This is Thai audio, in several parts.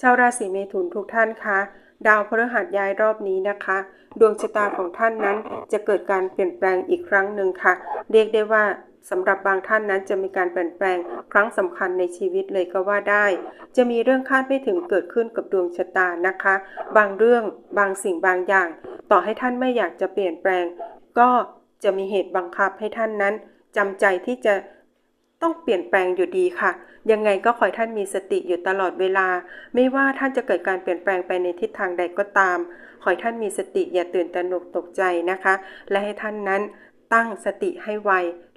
ชาวราศีเมถุนทุกท่านคะดาวพฤหัสย้ายรอบนี้นะคะ ดวงชะตาของท่านนั้นจะเกิดการเปลี่ยนแปลงอีกครั้งหนึ่งค่ะ เรียกได้ว่าสำหรับบางท่านนั้นจะมีการเปลี่ยนแปลงครั้งสำคัญในชีวิตเลยก็ว่าได้ จะมีเรื่องคาดไม่ถึงเกิดขึ้นกับดวงชะตานะคะ บางเรื่องบางสิ่งบางอย่าง ต่อให้ท่านไม่อยากจะเปลี่ยนแปลง ก็จะมีเหตุบังคับให้ท่านนั้นจำใจที่จะ ต้องเปลี่ยนแปลงอยู่ดีค่ะ ยังไงก็ขอให้ท่านมีสติอยู่ตลอดเวลา ไม่ว่าท่านจะเกิดการเปลี่ยนแปลงไปในทิศทางใดก็ตาม ขอให้ท่านมีสติอย่าตื่นตระหนกตกใจนะคะ และให้ท่านนั้นตั้งสติให้ไว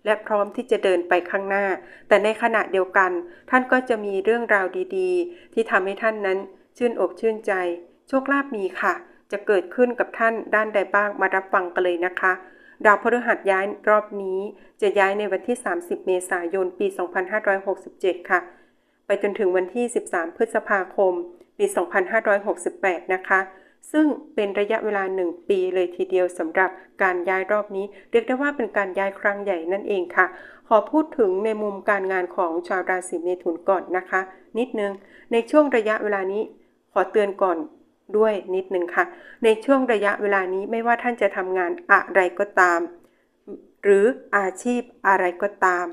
และพร้อมที่จะเดินไปข้างหน้า แต่ในขณะเดียวกัน ท่านก็จะมีเรื่องราวดีๆ ที่ทำให้ท่านนั้นชื่นอกชื่นใจ โชคลาภมีค่ะ จะเกิดขึ้นกับท่านด้านใดบ้างมารับฟังกันเลยนะคะ ดาวพฤหัสย้ายรอบนี้จะย้ายในวันที่ 30 เมษายน ปี 2567 ค่ะ ไปจนถึงวันที่ 13 พฤษภาคม ปี 2568 นะคะ ซึ่งเป็นระยะเวลา 1 ปีเลยทีเดียวสำหรับการย้ายรอบนี้ เรียกได้ว่าเป็นการย้ายครั้งใหญ่นั่นเองค่ะ ขอพูดถึงในมุมการงานของชาวราศีเมถุนก่อนนะคะ นิดนึง ในช่วงระยะเวลานี้ขอเตือนก่อน ด้วยนิดหนึ่งค่ะ ในช่วงระยะเวลานี้ไม่ว่าท่านจะทำงานอะไรก็ตาม หรืออาชีพอะไรก็ตาม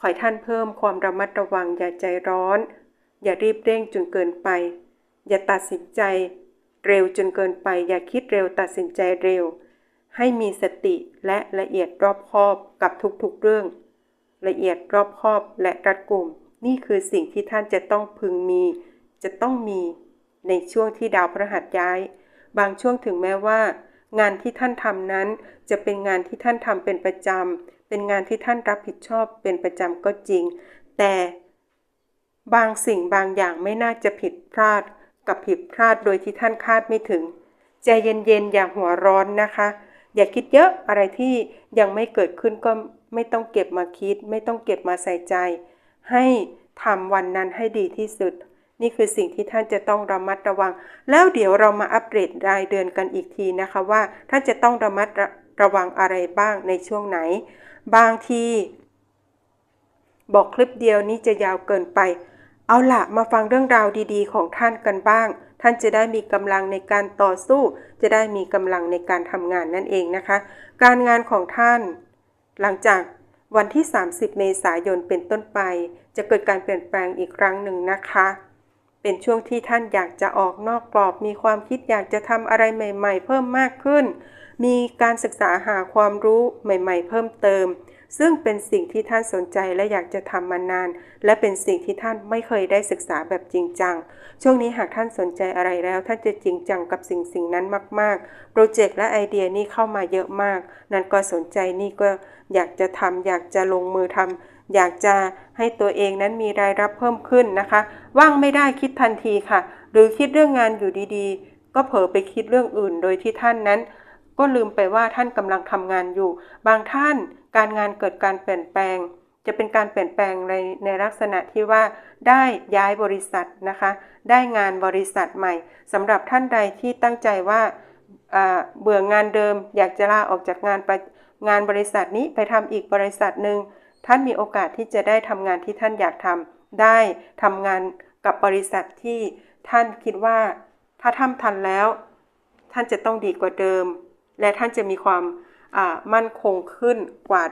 ขอให้ท่านเพิ่มความระมัดระวังอย่าใจร้อน อย่ารีบเร่งจนเกินไป อย่าตัดสินใจ เร็วจนเกินไป อย่าคิดเร็วตัดสินใจเร็ว ให้มีสติและละเอียดรอบคอบกับทุกๆเรื่อง ละเอียดรอบคอบและรัดกุมนี่คือสิ่งที่ท่านจะต้องพึงมี จะต้องมี ในช่วงที่ดาวพฤหัสย้าย บางช่วงถึงแม้ว่า งานที่ท่านทำนั้น จะเป็นงานที่ท่านทำเป็นประจำเป็นงานที่ท่านรับผิดชอบเป็นประจำก็จริง แต่บางสิ่งบางอย่างไม่น่าจะผิดพลาด กับผิดพลาดโดยที่ท่านคาดไม่ถึง ใจเย็นๆอย่าหัวร้อนนะคะ อย่าคิดเยอะอะไรที่ยังไม่เกิดขึ้นก็ไม่ต้องเก็บมาคิด ไม่ต้องเก็บมาใส่ใจ ให้ทำวันนั้นให้ดีที่สุด นี่คือสิ่งที่ท่านจะต้องระมัดระวัง แล้วเดี๋ยวเรามาอัปเดตรายเดือนกันอีกทีนะคะว่าท่านจะต้องระมัดระระวังอะไรบ้างในช่วงไหน บางที บอกคลิปเดียวนี้จะยาวเกินไป เอาละมาฟังเรื่องราวดีๆ ของท่านกันบ้าง ท่านจะได้มีกำลังในการต่อสู้ จะได้มีกำลังในการทำงานนั่นเองนะคะ การงานของท่าน หลังจากวันที่ 30 เมษายนเป็นต้นไป จะเกิดการเปลี่ยนแปลงอีกครั้งหนึ่งนะคะ เป็นช่วงที่ท่านอยากจะออกนอกกรอบ มีความคิดอยากจะทำอะไรใหม่ ๆ เพิ่มมากขึ้น มีการศึกษาหาความรู้ใหม่ ๆ เพิ่มเติม ซึ่งเป็นสิ่งที่ท่านสนใจและอยากจะทำมานาน และเป็นสิ่งที่ท่านไม่เคยได้ศึกษาแบบจริงจัง ช่วงนี้หากท่านสนใจอะไรแล้ว ท่านจะจริงจังกับสิ่งสิ่งนั้นมากๆ โปรเจกต์และไอเดียนี่เข้ามาเยอะมาก นั่นก็สนใจนี่ก็อยากจะทำอยากจะลงมือทำ อยากจะให้ตัวเองนั้นมีรายรับเพิ่มขึ้นนะคะ ว่างไม่ได้คิดทันทีค่ะ หรือคิดเรื่องงานอยู่ดีๆ ก็เผลอไปคิดเรื่องอื่น โดยที่ท่านนั้น ก็ลืมไปว่าท่านกำลังทำงานอยู่ บางท่านการงานเกิดการเปลี่ยนแปลง จะเป็นการเปลี่ยนแปลงในในลักษณะที่ว่า ได้ย้ายบริษัทนะคะ ได้งานบริษัทใหม่สำหรับท่านใดที่ตั้งใจว่าเบื่องานเดิม อยากจะลาออกจากงานไปงานบริษัทนี้ไปทำอีกบริษัทหนึ่ง ท่านมีโอกาสที่จะได้ทำงานที่ท่านอยากทำได้ทำงานกับบริษัทที่ท่านคิดว่า ถ้าทำทันแล้ว ท่านจะต้องดีกว่าเดิม และท่านจะมีความมั่นคงขึ้นกว่า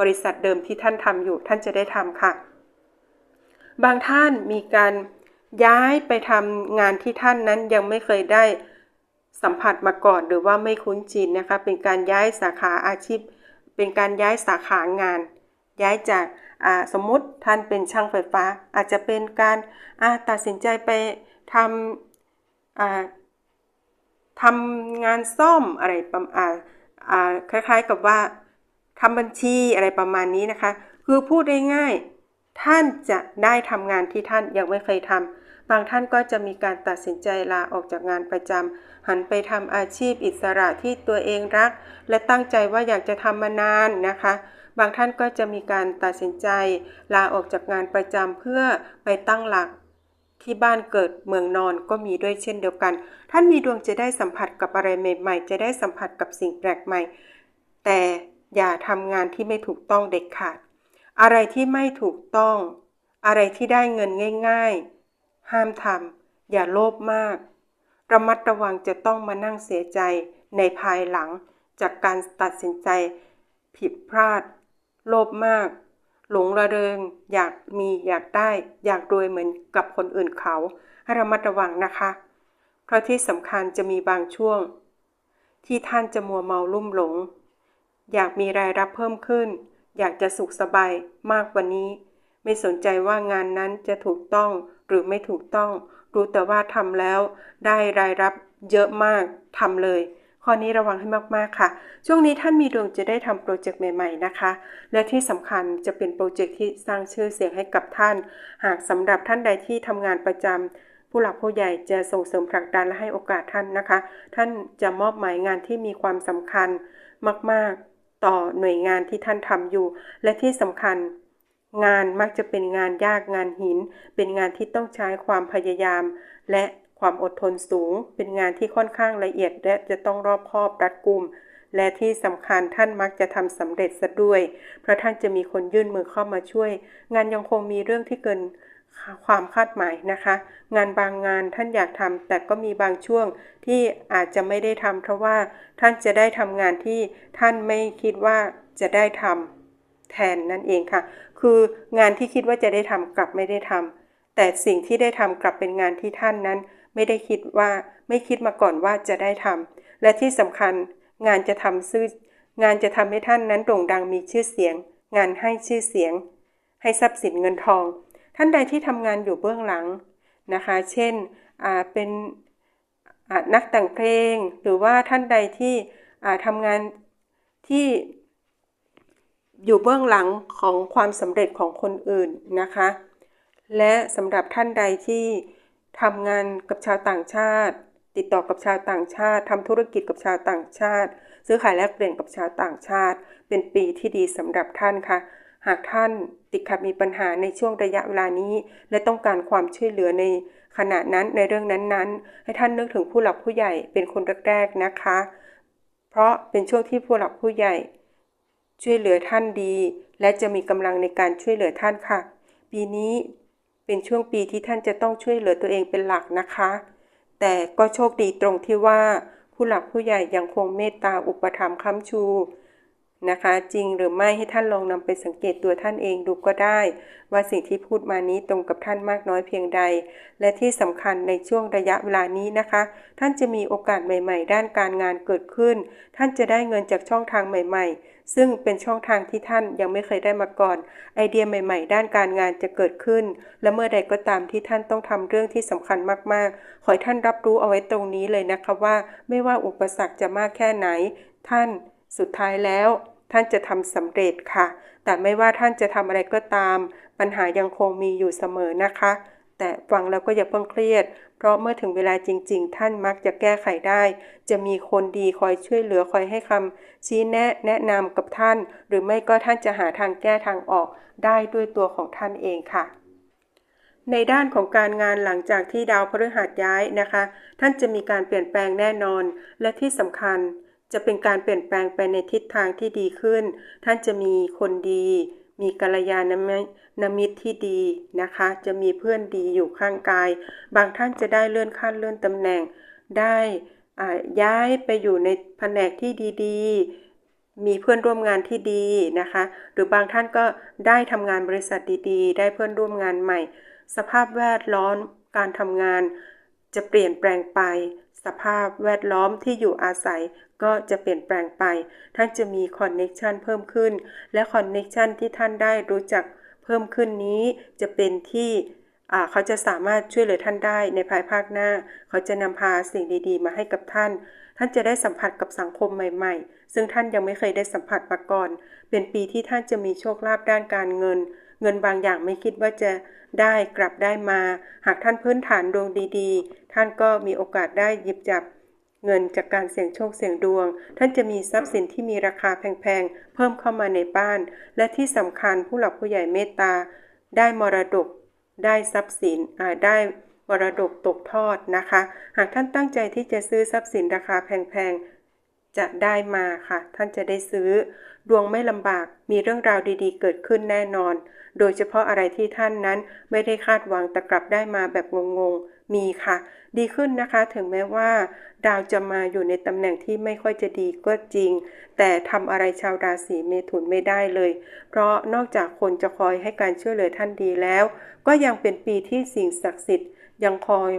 บริษัทเดิมที่ท่านทำอยู่ท่านจะได้ทำค่ะ บางท่านมีการย้ายไปทำงานที่ท่านนั้นยังไม่เคยได้สัมผัสมาก่อน หรือว่าไม่คุ้นชินนะคะ เป็นการย้ายสาขาอาชีพ เป็นการย้ายสาขางาน ย้ายจากสมมติท่านเป็นช่างไฟฟ้า อาจจะเป็นการตัดสินใจไปทำทำงานซ่อมอะไรประมาณคล้ายๆกับว่าทำบัญชีอะไรประมาณนี้นะคะ คือพูดได้ง่ายท่านจะได้ทำงานที่ท่านยังไม่เคยทำบางท่านก็จะมีการตัดสินใจลาออกจากงานประจำหันไปทำอาชีพอิสระที่ตัวเองรัก และตั้งใจว่าอยากจะทำมานานนะคะ บางท่านก็จะมีการตัดสินใจ ลาออกจากงานประจำเพื่อไปตั้งหลักที่บ้านเกิดเมืองนอนก็มีด้วยเช่นเดียวกัน ท่านมีดวงจะได้สัมผัสกับอะไรใหม่ ๆ จะได้สัมผัสกับสิ่งแปลกใหม่ แต่อย่าทำงานที่ไม่ถูกต้องเด็ดขาด อะไรที่ไม่ถูกต้อง อะไรที่ได้เงินง่าย ๆ ห้ามทำอย่าโลภมาก ระมัดระวังจะต้องมานั่งเสียใจในภายหลังจากการตัดสินใจ ผิดพลาด โลภมาก หลงระเริง อยากมีอยากได้ อยากรวยเหมือนกับคนอื่นเขาให้ระมัดระวังนะคะ เพราะที่สำคัญจะมีบางช่วง ที่ท่านจะมัวเมาลุ่มหลง อยากมีรายรับเพิ่มขึ้น อยากจะสุขสบายมากกว่านี้ ไม่สนใจว่างานนั้นจะถูกต้องหรือไม่ถูกต้อง รู้แต่ว่าทำแล้ว ได้รายรับเยอะมากทำเลย ข้อนี้ระวังให้มากๆค่ะ ช่วงนี้ท่านมีดวงจะได้ทำโปรเจกต์ใหม่ ๆ นะคะ และที่สำคัญจะเป็นโปรเจกต์ที่สร้างชื่อเสียงให้กับท่าน หากสำหรับท่านใดที่ทำงานประจำผู้หลักผู้ใหญ่จะส่งเสริมผลักดันและให้โอกาสท่านนะคะ ท่านจะมอบหมายงานที่มีความสำคัญมาก ๆ ต่อหน่วยงานที่ท่านทำอยู่ และที่สำคัญ งานมักจะเป็นงานยากงานหิน เป็นงานที่ต้องใช้ความพยายาม และ ความอดทนสูง เป็นงานที่ค่อนข้างละเอียดและจะต้องรอบคอบรัดกุม และที่สำคัญท่านมักจะทำสำเร็จซะด้วย เพราะท่านจะมีคนยื่นมือเข้ามาช่วย งานยังคงมีเรื่องที่เกินความคาดหมายนะคะ งานบางงานท่านอยากทำแต่ก็มีบางช่วงที่อาจจะไม่ได้ทำเพราะว่าท่านจะได้ทำงานที่ท่านไม่คิดว่าจะได้ทำแทนนั่นเองค่ะ คืองานที่คิดว่าจะได้ทำกลับไม่ได้ทำแต่สิ่งที่ได้ทำกลับเป็นงานที่ท่านนั้น ไม่ได้คิดว่าไม่คิดมาก่อนว่าจะได้ทำและที่สำคัญงานจะทำซื้องานจะทำให้ท่านนั้นโด่งดังมีชื่อเสียง งานให้ชื่อเสียง ให้ทรัพย์สินเงินทอง ท่านใดที่ทำงานอยู่เบื้องหลังนะคะ เช่นเป็นนักแต่งเพลง หรือว่าท่านใดที่ทำงานที่อยู่เบื้องหลังของความสำเร็จของคนอื่นนะคะ และสำหรับท่านใดที่ ทำงานกับชาวต่างชาติ ติดต่อกับชาวต่างชาติทำธุรกิจกับชาวต่างชาติ ซื้อขายแลกเปลี่ยนกับชาวต่างชาติ เป็นปีที่ดีสำหรับท่านค่ะ หากท่านติดขัดมีปัญหาในช่วงระยะเวลานี้ และต้องการความช่วยเหลือในขณะนั้นในเรื่องนั้นๆ ให้ท่านนึกถึงผู้หลักผู้ใหญ่เป็นคนแรกๆนะคะ เพราะเป็นช่วงที่ผู้หลักผู้ใหญ่ ช่วยเหลือท่านดี และจะมีกำลังในการช่วยเหลือท่านค่ะ ปีนี้ เป็นช่วงปีที่ท่านจะต้องช่วยเหลือตัวเองเป็นหลักนะคะ แต่ก็โชคดีตรงที่ว่า ผู้หลักผู้ใหญ่ยังคงเมตตาอุปถัมภ์ค้ำชูนะคะ จริงหรือไม่ให้ท่านลองนำไปสังเกตตัวท่านเองดูก็ได้ ว่าสิ่งที่พูดมานี้ตรงกับท่านมากน้อยเพียงใด และที่สำคัญในช่วงระยะเวลานี้นะคะ ท่านจะมีโอกาสใหม่ ๆ ด้านการงานเกิดขึ้น ท่านจะได้เงินจากช่องทางใหม่ ๆ ซึ่งเป็นช่องทางที่ท่านยังไม่เคยได้มาก่อน ไอเดียใหม่ ๆ ด้านการงานจะเกิดขึ้น และเมื่อใดก็ตามที่ท่านต้องทำเรื่องที่สำคัญมากๆ ขอให้ท่านรับรู้เอาไว้ตรงนี้เลยนะคะว่า ไม่ว่าอุปสรรคจะมากแค่ไหน ท่านสุดท้ายแล้ว ท่านจะทำสำเร็จค่ะ แต่ไม่ว่าท่านจะทำอะไรก็ตาม ปัญหายังคงมีอยู่เสมอนะคะ แต่ฟังแล้วก็อย่าเพิ่งเครียด เพราะเมื่อถึงเวลาจริง ๆ ท่านมักจะแก้ไขได้ จะมีคนดีคอยช่วยเหลือคอยให้คำชี้แนะแนะนำกับท่าน หรือไม่ก็ท่านจะหาทางแก้ทางออกได้ด้วยตัวของท่านเองค่ะในด้านของการงานหลังจากที่ดาวพฤหัสย้ายนะคะ ท่านจะมีการเปลี่ยนแปลงแน่นอน และที่สำคัญจะเป็นการเปลี่ยนแปลงไปในทิศทางที่ดีขึ้น ท่านจะมีคนดี มีกัลยาณมิตรที่ดีนะคะ จะมีเพื่อนดีอยู่ข้างกาย บางท่านจะได้เลื่อนขั้นเลื่อนตำแหน่ง ได้ย้ายไปอยู่ในแผนกที่ดีๆ มีเพื่อนร่วมงานที่ดีนะคะ หรือบางท่านก็ได้ทำงานบริษัทดีๆ ได้เพื่อนร่วมงานใหม่ สภาพแวดล้อมการทำงาน จะเปลี่ยนแปลงไป สภาพแวดล้อมที่อยู่อาศัยก็จะเปลี่ยนแปลงไป ท่านจะมีคอนเน็ชันเพิ่มขึ้น และคอนเน็ชันที่ท่านได้รู้จักเพิ่มขึ้นนี้จะเป็นที่เขาจะสามารถช่วยเหลือท่านได้ในภายภาคหน้า เขาจะนำพาสิ่งดีๆ มาให้กับท่าน ท่านจะได้สัมผัสกับสังคมใหม่ๆ ซึ่งท่านยังไม่เคยได้สัมผัสมาก่อน เป็นปีที่ท่านจะมีโชคลาภด้านการเงิน เงินบางอย่างไม่คิดว่าจะได้กลับได้มา หากท่านพื้นฐานดวงดีๆ ท่านก็มีโอกาสได้หยิบจับเงินจากการเสี่ยงโชคเสี่ยงดวง ท่านจะมีทรัพย์สินที่มีราคาแพงๆ เพิ่มเข้ามาในบ้าน และที่สำคัญผู้หลักผู้ใหญ่เมตตา ได้มรดก ได้ทรัพย์สินได้มรดกตกทอดนะคะ หากท่านตั้งใจที่จะซื้อทรัพย์สินราคาแพงๆ จะได้มาค่ะ ท่านจะได้ซื้อ ดวงไม่ลำบาก มีเรื่องราวดีๆ เกิดขึ้นแน่นอน โดยเฉพาะอะไรที่ท่านนั้นไม่ได้คาดหวังแต่กลับได้มาแบบงงๆ มีค่ะ ดีขึ้นนะคะถึงแม้ว่า ดาวจะมาอยู่ในตำแหน่งที่ไม่ค่อยจะดีก็จริง แต่ทำอะไรชาวราศีเมถุนไม่ได้เลย เพราะนอกจากคนจะคอยให้การช่วยเหลือท่านดีแล้ว ก็ยังเป็นปีที่สิ่งศักดิ์สิทธิ์ยังคอย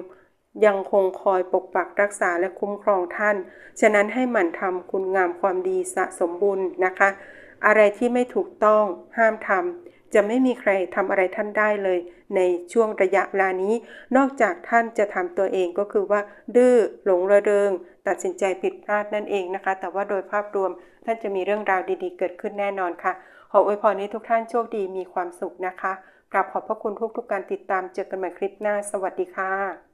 ยังคงคอยปกปักรักษาและคุ้มครองท่าน ฉะนั้นให้หมั่นทำคุณงามความดีสะสมบุญนะคะ อะไรที่ไม่ถูกต้องห้ามทำ จะไม่มีใครทำอะไรท่านได้เลย ในช่วงระยะเวลานี้ นอกจากท่านจะทำตัวเองก็คือว่า ดื้อหลงระเริง ตัดสินใจผิดพลาดนั่นเองนะคะ แต่ว่าโดยภาพรวมท่านจะมีเรื่องราวดีๆ เกิดขึ้นแน่นอนค่ะ ขออวยพรให้ทุกท่านโชคดีมีความสุขนะคะกราบขอบพระคุณทุกๆการติดตามเจอกันใหม่คลิปหน้า สวัสดีค่ะ